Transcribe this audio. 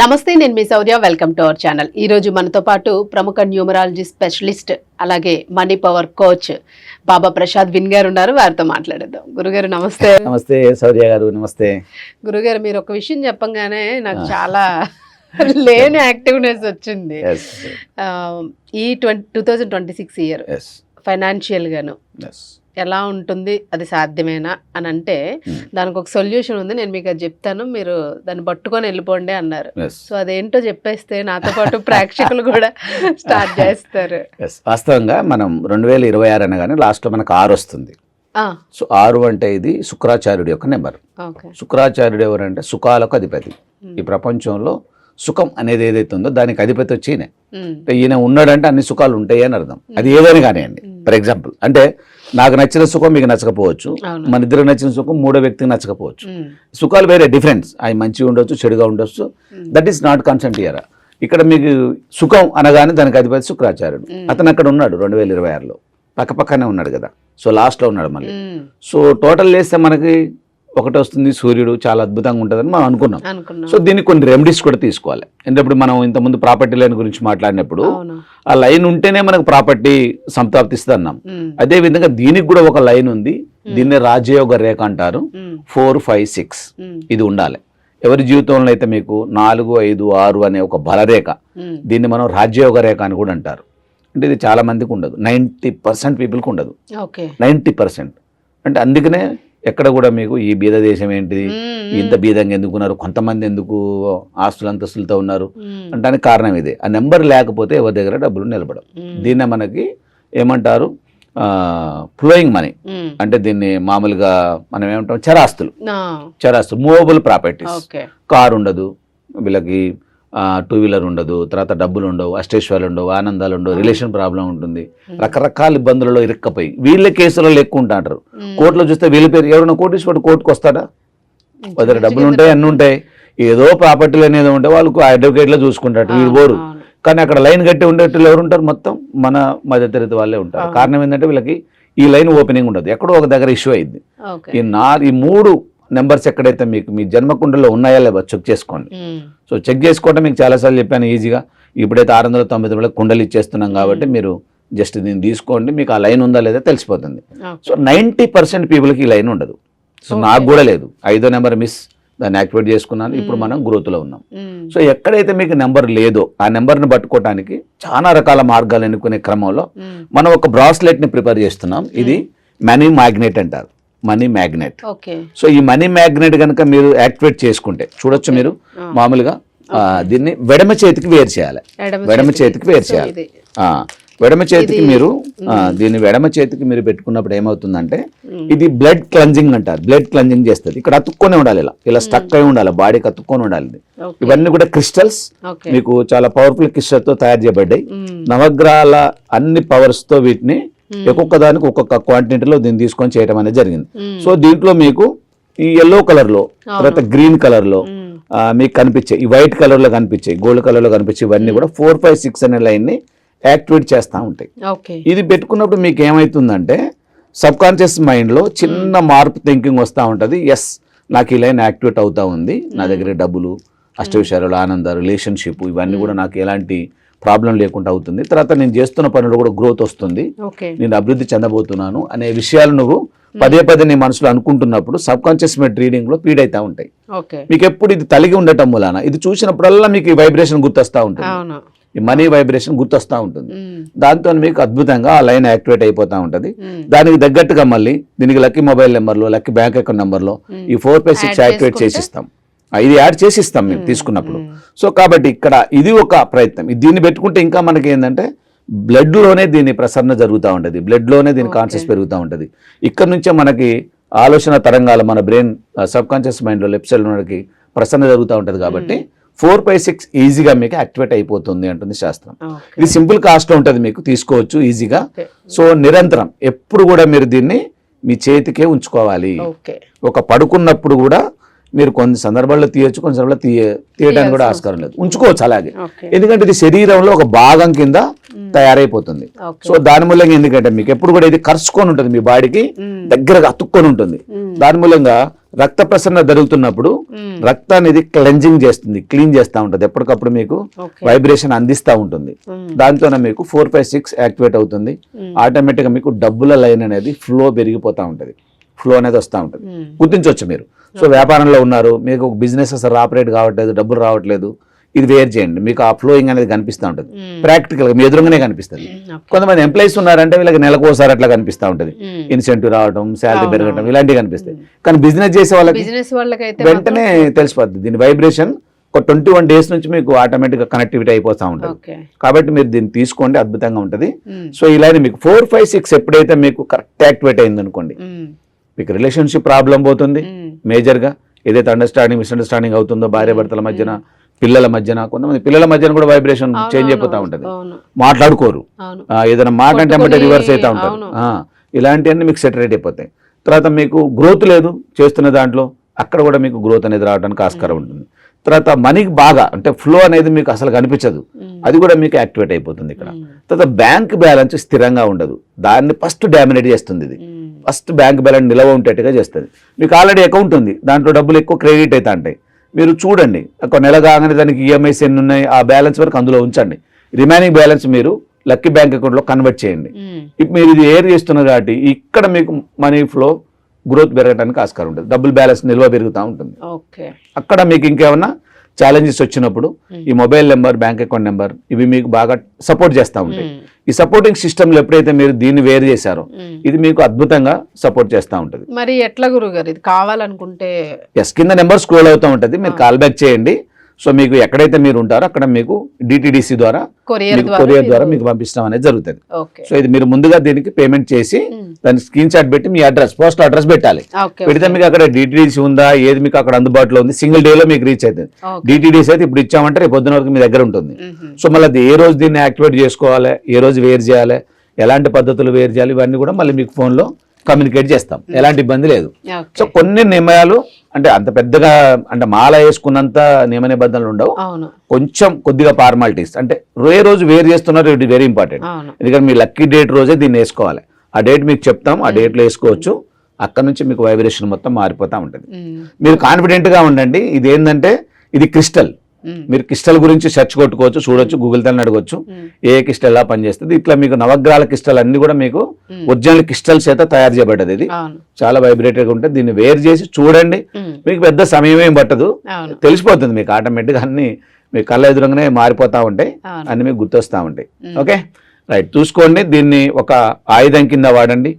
నమస్తే నేను మీ Sourya welcome to our channel. ఈ రోజు మనతో పాటు ప్రముఖ న్యూమరాలజీ స్పెషలిస్ట్ అలాగే money power coach Baba Prasad win గారు ఉన్నారు. వారితో మాట్లాడేద్దాం. గురుగారు నమస్తే. నమస్తే సౌర్య గారు నమస్తే. గురుగారు మీరు ఒక విషయం చెప్పంగానే నాకు. చాలా లేని యాక్టివ్నెస్ వచ్చింది. ఈ twenty two thousand twenty six year as financial గాను ఎస్ ఎలా ఉంటుంది అది సాధ్యమేనా అని అంటే. దానికి ఒక సొల్యూషన్ ఉంది నేను మీకు అది చెప్తాను మీరు దాన్ని పట్టుకొని వెళ్ళిపోండి అన్నారు. సో అదేంటో చెప్పేస్తే నాతో పాటు ప్రేక్షకులు కూడా స్టార్ట్ చేస్తారు. వాస్తవంగా మనం రెండు వేల ఇరవై ఆరు అనగానే లాస్ట్లో మనకు ఆరు వస్తుంది. సో ఆరు అంటే ఇది శుక్రాచార్యుడి యొక్క నెంబర్. శుక్రాచార్యుడు ఎవరంటే సుఖాలకు అధిపతి. ఈ ప్రపంచంలో సుఖం అనేది ఏదైతే ఉందో దానికి అధిపతి వచ్చి ఈయన. ఈయన ఉన్నాడంటే అన్ని సుఖాలు ఉంటాయి అని అర్థం. అది ఏదైనా కానివ్వండి. For example. అంటే నాకు నచ్చిన సుఖం మీకు నచ్చకపోవచ్చు. మన ఇద్దరికి నచ్చిన సుఖం మూడో వ్యక్తికి నచ్చకపోవచ్చు. సుఖాలు వేరే డిఫరెన్స్ అవి మంచిగా ఉండొచ్చు చెడుగా ఉండొచ్చు. That is not consent year ఇక్కడ మీకు సుఖం అనగానే దానికి అధిపతి శుక్రాచార్యుడు. అతను అక్కడ ఉన్నాడు రెండు వేల ఇరవై ఆరులో. పక్క పక్కనే ఉన్నాడు కదా. సో లాస్ట్లో ఉన్నాడు మళ్ళీ. సో టోటల్ వేస్తే మనకి ఒకటి వస్తుంది సూర్యుడు చాలా అద్భుతంగా ఉంటుందని మనం అనుకున్నాం. సో దీనికి కొన్ని రెమెడీస్ కూడా తీసుకోవాలి. అంటే ఇప్పుడు మనం ఇంతకుముందు ప్రాపర్టీ లైన్ గురించి మాట్లాడినప్పుడు ఆ లైన్ ఉంటేనే మనకు ప్రాపర్టీ సంప్రాప్తిస్తుంది అన్నాం అదే విధంగా దీనికి కూడా ఒక లైన్ ఉంది. దీన్ని రాజయోగ రేఖ అంటారు. ఫోర్ ఫైవ్ సిక్స్ ఇది ఉండాలి. ఎవరి జీవితంలో అయితే మీకు నాలుగు ఐదు ఆరు అనే ఒక బలరేఖ దీన్ని మనం రాజ్యయోగ రేఖ అని కూడా అంటారు. అంటే ఇది చాలా మందికి ఉండదు. నైంటీ పర్సెంట్ పీపుల్కి ఉండదు. Ninety percent. అంటే అందుకనే ఎక్కడ కూడా మీకు ఈ బీద దేశం ఏంటిది ఇంత బీదంగా ఎందుకున్నారు? కొంతమంది ఎందుకు ఆస్తులు అంతస్తులతో ఉన్నారు? అంటానికి కారణం ఇదే. ఆ నెంబర్ లేకపోతే ఎవరి దగ్గర డబ్బులు నిలబడవు. ఉమ్, దీన్నే మనకి ఏమంటారు? ఫ్లోయింగ్ మనీ అంటే దీన్ని మామూలుగా మనం ఏమంటాం? చరాస్తులు. చరాస్తులు. మూవబుల్ ప్రాపర్టీస్ కారు ఉండదు. వీళ్ళకి టూ వీలర్ ఉండదు తర్వాత డబ్బులు ఉండవు అష్టేశ్వర్లు ఉండవు ఆనందాలు ఉండవు రిలేషన్ ప్రాబ్లం ఉంటుంది రకరకాల ఇబ్బందులలో ఇరుక్కపోయి వీళ్ళ కేసులలో ఎక్కువ ఉంటారు ఉమ్, కోర్టులో చూస్తే వీళ్ళ పేరు ఎవరైనా కోటీశ్వరుడు కోర్టుకు వస్తాడా వదిలే డబ్బులు ఉంటాయి అన్నీ ఉంటాయి ఏదో ప్రాపర్టీలు అనేది ఉంటే వాళ్ళకు అడ్వకేట్లో చూసుకుంటారు వీళ్ళు పోరు. కానీ అక్కడ లైన్ కట్టి ఉండేటోళ్ళు ఎవరు ఉంటారు మొత్తం? మన మధ్యతరగతి వాళ్ళే ఉంటారు. కారణం ఏంటంటే వీళ్ళకి ఈ లైన్ ఓపెనింగ్ ఉండదు. ఎక్కడో ఒక దగ్గర ఇష్యూ అయింది ఈ నా ఈ మూడు నెంబర్స్ ఎక్కడైతే మీకు మీ జన్మకుండలో ఉన్నాయా లేవో చెక్ చేసుకోండి. సో చెక్ చేసుకోవడం మీకు చాలాసార్లు చెప్పాను ఈజీగా. ఇప్పుడైతే ఆరు వందల తొంభై తొమ్మిది కుండలు ఇచ్చేస్తున్నాం కాబట్టి మీరు జస్ట్ దీన్ని తీసుకోండి మీకు ఆ లైన్ ఉందా లేదా తెలిసిపోతుంది. సో నైంటీ పర్సెంట్ పీపుల్కి ఈ లైన్ ఉండదు. సో. నాకు కూడా లేదు. ఐదో నెంబర్ మిస్ దాన్ని యాక్టివేట్ చేసుకున్నాను. ఇప్పుడు మనం గ్రోత్లో ఉన్నాం. సో ఎక్కడైతే మీకు నెంబర్ లేదో ఆ నెంబర్ని పట్టుకోవడానికి చాలా రకాల మార్గాలు ఎన్నుకునే క్రమంలో మనం ఒక బ్రాస్లెట్ని ప్రిపేర్ చేస్తున్నాం. ఇది మనీ మ్యాగ్నెట్ అంటారు. Money magnet. సో ఈ మనీ మ్యాగ్నెట్ కనుక మీరు యాక్టివేట్ చేసుకుంటే చూడొచ్చు మీరు. మామూలుగా దీన్ని వెడమ చేతికి వేరు చేయాలి. వెడమ చేతికి. వేరు చేయాలి. వెడమ చేతికి మీరు దీన్ని వెడమ చేతికి మీరు పెట్టుకున్నప్పుడు ఏమవుతుందంటే ఇది బ్లడ్ క్లెన్జింగ్ అంటారు. బ్లడ్ క్లెన్జింగ్ చేస్తుంది. ఇక్కడ అతుక్కొని ఉండాలి ఇలా. ఇలా స్టక్ అయి ఉండాలి. బాడీకి అతుక్కొని ఉండాలి. ఇవన్నీ కూడా క్రిస్టల్స్. మీకు చాలా పవర్ఫుల్ క్రిస్టల్తో తయారు చేయబడ్డాయి. నవగ్రహాల అన్ని పవర్స్తో వీటిని. ఒక్కొక్క దానికి ఒక్కొక్క క్వాంటిటీలో దీన్ని తీసుకొని చేయడం అనేది జరిగింది. ఉమ్, సో దీంట్లో మీకు ఈ ఎల్లో కలర్లో తర్వాత గ్రీన్ కలర్లో ఉమ్, ఆ, మీకు కనిపించే ఈ వైట్ కలర్లో కనిపించే గోల్డ్ కలర్లో కనిపించే ఇవన్నీ కూడా ఫోర్ ఫైవ్ సిక్స్ అనే లైన్ని యాక్టివేట్ చేస్తూ ఉంటాయి. ఇది పెట్టుకున్నప్పుడు మీకు ఏమవుతుందంటే సబ్ కాన్షియస్ మైండ్లో చిన్న మార్పు థింకింగ్ వస్తూ ఉంటుంది. ఎస్ నాకు ఈ లైన్ యాక్టివేట్ అవుతా ఉంది. నా దగ్గర డబ్బులు అష్టవిషయాలు ఆనంద రిలేషన్షిప్ ఇవన్నీ కూడా నాకు ఎలాంటి ప్రాబ్లం లేకుండా అవుతుంది. తర్వాత నేను చేస్తున్న పనులు కూడా గ్రోత్ వస్తుంది. నేను అభివృద్ధి చెందబోతున్నాను అనే విషయాలు నువ్వు పదే పదే నీ మనసులో అనుకుంటున్నప్పుడు సబ్ కాన్షియస్ మైండ్ రీడింగ్లో ఫీడ్ అవుతా ఉంటాయి. మీకు ఎప్పుడు ఇది తలిగి ఉండటం మూలాన? ఇది చూసినప్పుడల్లా మీకు ఈ వైబ్రేషన్ గుర్తొస్తూ ఉంటుంది. ఈ మనీ వైబ్రేషన్ గుర్తొస్తూ ఉంటుంది. దాంతో మీకు అద్భుతంగా ఆ లైన్ యాక్టివేట్ అయిపోతూ ఉంటుంది. దానికి తగ్గట్టుగా మళ్ళీ దీనికి లక్కీ మొబైల్ నెంబర్లో లక్కీ బ్యాంక్ అకౌంట్ నెంబర్లో. ఈ ఫోర్ పై సిక్స్ యాక్టివేట్? చేసిస్తాం. ఇది యాడ్ చేసిస్తాం మేము తీసుకున్నప్పుడు. సో కాబట్టి ఇక్కడ ఇది ఒక ప్రయత్నం. దీన్ని పెట్టుకుంటే ఇంకా మనకి ఏంటంటే బ్లడ్లోనే దీని ప్రసరణ జరుగుతూ ఉంటుంది. బ్లడ్లోనే దీని. కాన్షియస్ పెరుగుతూ ఉంటుంది. ఇక్కడ నుంచే మనకి ఆలోచన తరంగాలు మన బ్రెయిన్ సబ్ కాన్షియస్ మైండ్లో లెఫ్ట్ సైడ్ మనకి ప్రసరణ జరుగుతూ ఉంటుంది కాబట్టి ఫోర్ బై సిక్స్ ఈజీగా మీకు యాక్టివేట్ అయిపోతుంది అంటుంది శాస్త్రం. ఇది సింపుల్ కాస్ట్ ఉంటుంది మీకు తీసుకోవచ్చు ఈజీగా. సో నిరంతరం ఎప్పుడు కూడా మీరు దీన్ని మీ చేతికే ఉంచుకోవాలి. ఒక పడుకున్నప్పుడు కూడా మీరు కొన్ని సందర్భాల్లో తీయొచ్చు కొన్ని సందర్భాల్లో తీయ తీయడానికి కూడా ఆస్కారం లేదు. ఉంచుకోవచ్చు అలాగే. ఎందుకంటే ఇది శరీరంలో ఒక భాగం కింద తయారైపోతుంది. సో దాని మూలంగా ఎందుకంటే మీకు ఎప్పుడు కూడా ఇది కరుచుకొని ఉంటుంది మీ బాడీకి దగ్గరగా అతుక్కొని ఉంటుంది. దాని మూలంగా రక్త ప్రసరణ జరుగుతున్నప్పుడు. రక్తాన్ని ఇది క్లెన్జింగ్ చేస్తుంది క్లీన్ చేస్తూ ఉంటుంది. ఎప్పటికప్పుడు మీకు వైబ్రేషన్ అందిస్తూ ఉంటుంది. దాంతోనే మీకు ఫోర్ ఫైవ్ సిక్స్ యాక్టివేట్ అవుతుంది. ఆటోమేటిక్గా మీకు డబ్బుల లైన్ అనేది ఫ్లో పెరిగిపోతూ ఉంటుంది. ఫ్లో అనేది వస్తూ ఉంటుంది. గుర్తించవచ్చు మీరు. సో వ్యాపారంలో ఉన్నారు. మీకు బిజినెస్ అసలు ఆపరేట్ కావట్లేదు డబ్బులు రావట్లేదు. ఇది వేర్ చేయండి. మీకు ఆ ఫ్లోయింగ్ అనేది కనిపిస్తూ ఉంటుంది. ప్రాక్టికల్గా మీ ఎదురుగానే కనిపిస్తుంది. కొంతమంది ఎంప్లాయీస్ ఉన్నారంటే వీళ్ళకి నెలకు ఒకసారి అట్లా కనిపిస్తూ ఉంటుంది. ఇన్సెంటివ్ రావడం శాలరీ పెరగడం. ఇలాంటివి కనిపిస్తాయి. కానీ బిజినెస్ చేసే వాళ్ళకి వెంటనే తెలిసిపోద్ది. దీని వైబ్రేషన్ ఒక ట్వంటీ వన్ డేస్ నుంచి మీకు ఆటోమేటిక్గా కనెక్టివిటీ అయిపోతూ ఉంటుంది. కాబట్టి మీరు దీన్ని తీసుకోండి అద్భుతంగా ఉంటుంది. సో ఇలానే మీకు ఫోర్ ఫైవ్ సిక్స్ ఎప్పుడైతే మీకు కరెక్ట్ యాక్టివేట్ అయింది అనుకోండి. మీకు రిలేషన్షిప్ ప్రాబ్లం పోతుంది. మేజర్గా ఏదైతే అండర్స్టాండింగ్ మిస్అండర్స్టాండింగ్ అవుతుందో భార్య భర్తల మధ్యన పిల్లల మధ్యన కొంతమంది పిల్లల మధ్యన కూడా వైబ్రేషన్ చేంజ్ అయిపోతూ ఉంటుంది. మాట్లాడుకోరు. ఏదైనా మాట అంటే అంటే రివర్స్ అవుతూ ఉంటారు. ఇలాంటివన్నీ మీకు సెటరేట్ అయిపోతాయి. తర్వాత మీకు గ్రోత్ లేదు చేస్తున్న దాంట్లో అక్కడ కూడా మీకు గ్రోత్ అనేది రావడానికి ఆస్కారం ఉంటుంది. తర్వాత మనీకి బాగా అంటే ఫ్లో అనేది మీకు అసలు కనిపించదు. మ్మ్. అది కూడా మీకు యాక్టివేట్ అయిపోతుంది ఇక్కడ. తర్వాత బ్యాంక్ బ్యాలెన్స్ స్థిరంగా ఉండదు. దాన్ని ఫస్ట్ డామినేట్ చేస్తుంది ఇది. ఫస్ట్ బ్యాంక్ బ్యాలెన్స్ నిలవ ఉండేట్టుగా చేస్తుంది. మీకు ఆల్రెడీ అకౌంట్ ఉంది దాంట్లో డబ్బులు ఎక్కువ క్రెడిట్ అవుతా ఉంటాయి మీరు చూడండి ఒక నెల కాగానే దానికి ఈఎంఐస్ ఎన్ని ఉన్నాయి ఆ బ్యాలెన్స్ వరకు అందులో ఉంచండి. రిమైనింగ్ బ్యాలెన్స్ మీరు లక్కీ బ్యాంక్ అకౌంట్లో కన్వర్ట్ చేయండి. ఇప్పుడు మీరు ఇది ఏర్ చేస్తున్నారు కాబట్టి ఇక్కడ మీకు మనీ ఫ్లో గ్రోత్ పెరగడానికి ఆస్కారం ఉంటుంది. డబుల్ బ్యాలెన్స్ నిల్వ పెరుగుతూ ఉంటుంది. అక్కడ మీకు ఇంకేమన్నా ఛాలెంజెస్ వచ్చినప్పుడు ఈ mobile number bank account number ఇవి మీకు బాగా సపోర్ట్ చేస్తూ ఉంటాయి. ఈ సపోర్టింగ్ సిస్టంలో ఎప్పుడైతే మీరు దీన్ని వేరు చేశారో. ఇది మీకు అద్భుతంగా సపోర్ట్ చేస్తూ ఉంటుంది. మరి ఎట్లా గురుగారు ఇది కావాలనుకుంటే ఎస్ కింద నెంబర్ స్క్రోల్ అవుతూ ఉంటుంది. మీరు కాల్ బ్యాక్ చేయండి. సో మీకు ఎక్కడైతే మీరు ఉంటారో అక్కడ మీకు డిటిడిసి ద్వారా కొరియర్ ద్వారా మీకు పంపించడం అనేది జరుగుతుంది. సో ఇది మీరు ముందుగా దీనికి పేమెంట్ చేసి మ్మ్. దాని స్క్రీన్ షాట్ పెట్టి మీ అడ్రస్ పోస్ట్ అడ్రస్ పెట్టాలి. పెడితే మీకు అక్కడ డిటిడిసి ఉందా ఏది మీకు అక్కడ అందుబాటులో ఉంది సింగిల్ డేలో మీకు రీచ్ అవుతుంది. డిటిడిసి అయితే ఇప్పుడు ఇచ్చామంటే రేపు పొద్దున వరకు మీ దగ్గర ఉంటుంది. మ్మ్. సో మళ్ళీ అది ఏ రోజు దీన్ని యాక్టివేట్ చేసుకోవాలి ఏ రోజు వేరు చేయాలి ఎలాంటి పద్ధతులు వేరు చేయాలి ఇవన్నీ కూడా మళ్ళీ మీకు ఫోన్లో కమ్యూనికేట్ చేస్తాం. ఎలాంటి ఇబ్బంది లేదు. సో కొన్ని నియమాలు అంటే అంత పెద్దగా అంటే మాల వేసుకున్నంత నియమ నిబంధనలు ఉండవు కొంచెం కొద్దిగా ఫార్మాలిటీస్. అంటే ఏ రోజు వేరు చేస్తున్నారు ఇది వెరీ ఇంపార్టెంట్ ఎందుకంటే మీ లక్కీ డేట్ రోజే దీన్ని వేసుకోవాలి. ఆ డేట్ మీకు చెప్తాం ఆ డేట్లో వేసుకోవచ్చు. అక్కడ నుంచి మీకు వైబ్రేషన్ మొత్తం మారిపోతూ ఉంటుంది. మీరు కాన్ఫిడెంట్గా ఉండండి. ఇది ఏంటంటే ఇది క్రిస్టల్. మీరు క్రిస్టల్ గురించి సెర్చ్ కొట్టుకోవచ్చు చూడొచ్చు గూగుల్ తల్లి అడగొచ్చు. ఏ క్రిస్టల్ ఎలా పనిచేస్తుంది? ఇట్లా మీకు నవగ్రహాల క్రిస్టల్ అన్ని కూడా మీకు. ఒరిజినల్ క్రిస్టల్ చేత తయారు చేయబడ్డది ఇది. చాలా వైబ్రేటెడ్గా ఉంటుంది. దీన్ని వేరు చేసి చూడండి. మీకు పెద్ద సమయం ఏం పట్టదు. తెలిసిపోతుంది మీకు ఆటోమేటిక్గా అన్ని మీ కళ్ళ ఎదురుగానే మారిపోతూ ఉంటాయి. అన్ని మీకు గుర్తొస్తూ ఉంటాయి. ఓకే? రైట్. చూసుకోండి. దీన్ని ఒక ఆయుధం కింద వాడండి.